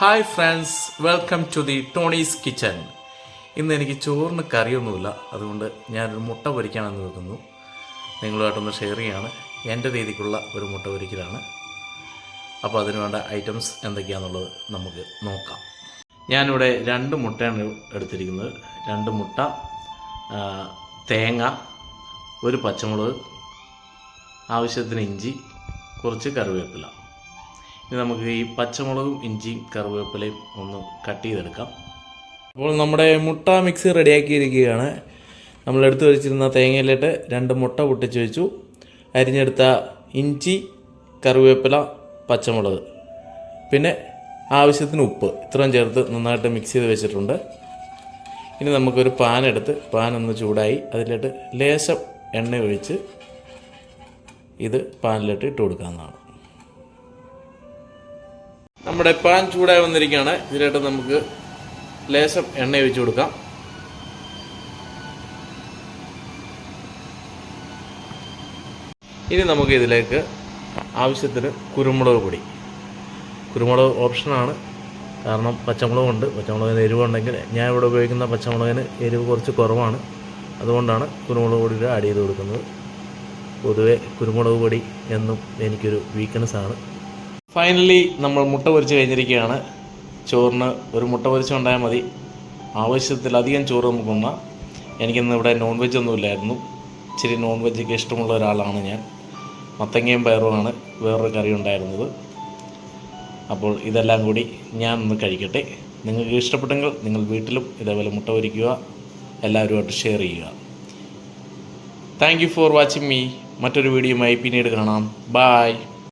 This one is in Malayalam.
Hi friends welcome to the Tony's kitchen ഇന്ന് എനിക്ക് ചോറിന് കറിയൊന്നുമില്ല. അതുകൊണ്ട് ഞാനൊരു മുട്ട പൊരിക്കാമെന്ന് വെക്കുന്നു നിങ്ങളുമായിട്ടൊന്ന് ഷെയർ ചെയ്യാണ്. എന്റെ രീതിക്കുള്ള ഒരു മുട്ട പൊരിക്കലാണ്. അപ്പോൾ അതിന് വേണ്ട ഐറ്റംസ് എന്തൊക്കെയാണെന്നുള്ളത് നമുക്ക് നോക്കാം. ഞാനിവിടെ രണ്ട് മുട്ടയാണ് എടുത്തിരിക്കുന്നത്. രണ്ട് മുട്ട തേങ്ങ ഒരു പച്ചമുളക് ആവശ്യത്തിന് ഇഞ്ചി കുറച്ച് കറിവേപ്പില. ഇനി നമുക്ക് ഈ പച്ചമുളകും ഇഞ്ചിയും കറിവേപ്പിലയും ഒന്ന് കട്ട് ചെയ്തെടുക്കാം. അപ്പോൾ നമ്മുടെ മുട്ട മിക്സ് റെഡിയാക്കിയിരിക്കുകയാണ്. നമ്മൾ എടുത്തു വെച്ചിരുന്ന തേങ്ങയിലിട്ട് രണ്ട് മുട്ട പൊട്ടിച്ച് വെച്ചു. അരിഞ്ഞെടുത്ത ഇഞ്ചി കറിവേപ്പില പച്ചമുളക്. പിന്നെ ആവശ്യത്തിന് ഉപ്പ്. ഇത്രയും ചേർത്ത് നന്നായിട്ട് മിക്സ് ചെയ്ത് വെച്ചിട്ടുണ്ട്. ഇനി നമുക്കൊരു പാൻ എടുത്ത് പാൻ ഒന്ന് ചൂടായി അതിലിട്ട് ലേശം എണ്ണ ഒഴിച്ച് ഇത് പാനിലിട്ട് ഇട്ട് കൊടുക്കാവുന്നതാണ്. നമ്മുടെ പാൻ ചൂടായി വന്നിരിക്കുകയാണ്. ഇതിലായിട്ട് നമുക്ക് ലേശം എണ്ണ ഒഴിച്ചു കൊടുക്കാം. ഇനി നമുക്ക് ഇതിലേക്ക് ആവശ്യത്തിന് കുരുമുളക് പൊടി. കുരുമുളക് ഓപ്ഷനാണ്. കാരണം പച്ചമുളകുണ്ട് പച്ചമുളകിന് എരിവുണ്ടെങ്കിൽ ഞാൻ ഇവിടെ ഉപയോഗിക്കുന്ന പച്ചമുളകിന് എരിവ് കുറച്ച് കുറവാണ്. അതുകൊണ്ടാണ് കുരുമുളക് പൊടി ആഡ് ചെയ്ത് കൊടുക്കുന്നത്. പൊതുവെ കുരുമുളക് പൊടി എന്നും എനിക്കൊരു വീക്ക്നെസ് ആണ്. ഫൈനലി നമ്മൾ മുട്ട പൊരിച്ച് കഴിഞ്ഞിരിക്കുകയാണ്. ചോറിന് ഒരു മുട്ട പൊരിച്ച് ഉണ്ടായാൽ മതി. ആവശ്യത്തിലധികം ചോറ് നമുക്ക് ഉണ്ണാം എനിക്കിന്ന് ഇവിടെ നോൺ വെജ് ഒന്നും ഇല്ലായിരുന്നു. ഇച്ചിരി നോൺ വെജൊക്കെ ഇഷ്ടമുള്ള ഒരാളാണ് ഞാൻ. മത്തങ്ങയും പയറുമാണ് വേറൊരു കറി ഉണ്ടായിരുന്നത്. അപ്പോൾ ഇതെല്ലാം കൂടി ഞാൻ ഒന്ന് കഴിക്കട്ടെ. നിങ്ങൾക്ക് ഇഷ്ടപ്പെട്ടെങ്കിൽ നിങ്ങൾ വീട്ടിലും ഇതേപോലെ മുട്ട പൊരിക്കുക എല്ലാവരുമായിട്ട് ഷെയർ ചെയ്യുക. Thank you for watching me മറ്റൊരു വീഡിയോ വീഡിയോയുമായി പിന്നീട് കാണാം. ബായ്